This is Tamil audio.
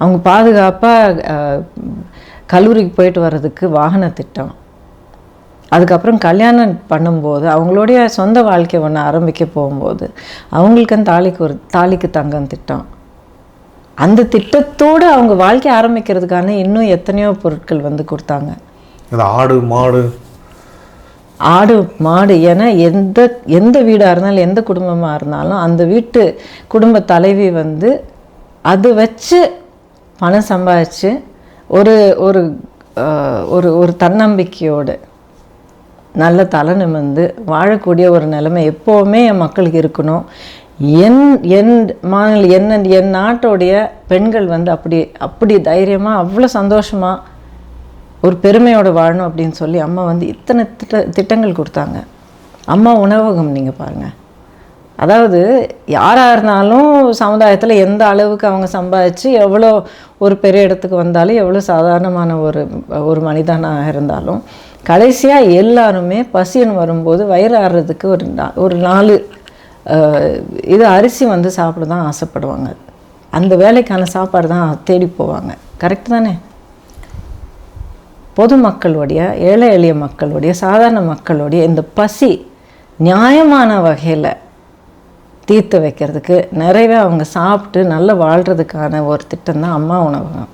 அவங்க பாதுகாப்பாக கல்லூரிக்கு போயிட்டு வர்றதுக்கு வாகன திட்டம். அதுக்கப்புறம் கல்யாணம் பண்ணும்போது அவங்களுடைய சொந்த வாழ்க்கை ஒன்று ஆரம்பிக்க போகும்போது அவங்களுக்குன்னு தாலிக்கு ஒரு தாலிக்கு தங்கம் திட்டம். அந்த திட்டத்தோடு அவங்க வாழ்க்கை ஆரம்பிக்கிறதுக்கான இன்னும் எத்தனையோ பொருட்கள் வந்து கொடுத்தாங்க. ஆடு மாடு? ஆடு மாடு என எந்த எந்த வீடாக இருந்தாலும் எந்த குடும்பமாக இருந்தாலும் அந்த வீட்டு குடும்ப தலைவி வந்து அது வச்சு பணம் சம்பாதிச்சு ஒரு ஒரு ஒரு ஒரு தன்னம்பிக்கையோடு நல்ல தலை நிமிர்ந்து வாழக்கூடிய ஒரு நிலைமை எப்போவுமே என் மக்களுக்கு இருக்கணும். என் என் மாநில என்ன என் நாட்டோடைய பெண்கள் வந்து அப்படி அப்படி தைரியமாக அவ்வளோ சந்தோஷமாக ஒரு பெருமையோடு வாழணும் அப்படின்னு சொல்லி அம்மா வந்து இத்தனை திட்ட திட்டங்கள் கொடுத்தாங்க. அம்மா உணவகம் நீங்கள் பாருங்கள் அதாவது யாராக இருந்தாலும் சமுதாயத்தில் எந்த அளவுக்கு அவங்க சம்பாதிச்சு எவ்வளோ ஒரு பெரிய இடத்துக்கு வந்தாலும் எவ்வளோ சாதாரணமான ஒரு ஒரு மனிதனாக இருந்தாலும் கடைசியாக எல்லாருமே பசின்னு வரும்போது வயிறு ஆடுறதுக்கு ஒரு நா- ஒரு நாலு இது அரிசி வந்து சாப்பிட தான் ஆசைப்படுவாங்க. அந்த வேலைக்கான சாப்பாடு தான் தேடி போவாங்க. கரெக்ட் தானே? பொதுமக்களுடைய ஏழை எளிய மக்களுடைய சாதாரண மக்களுடைய இந்த பசி நியாயமான வகையில் தீர்த்து வைக்கிறதுக்கு நிறையவே அவங்க சாப்பிட்டு நல்லா வாழ்கிறதுக்கான ஒரு திட்டம் தான் அம்மா உணவகம்.